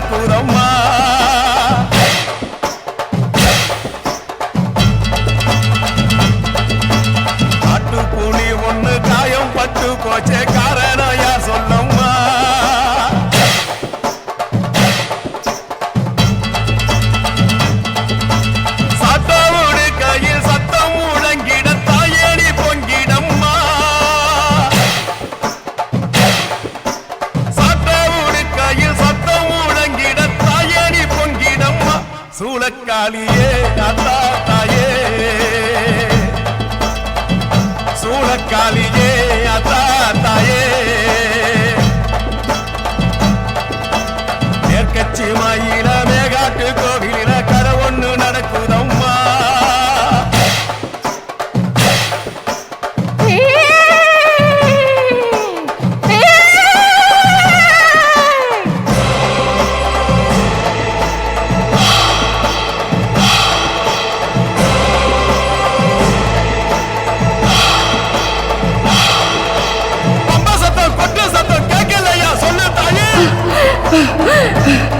நடக்குதம்மா காட்டு கூலி ஒண்ணு காயம் பட்டு போச்சே சூளக்காளியே தாத்தா தாயே சூளக்காளியே 啊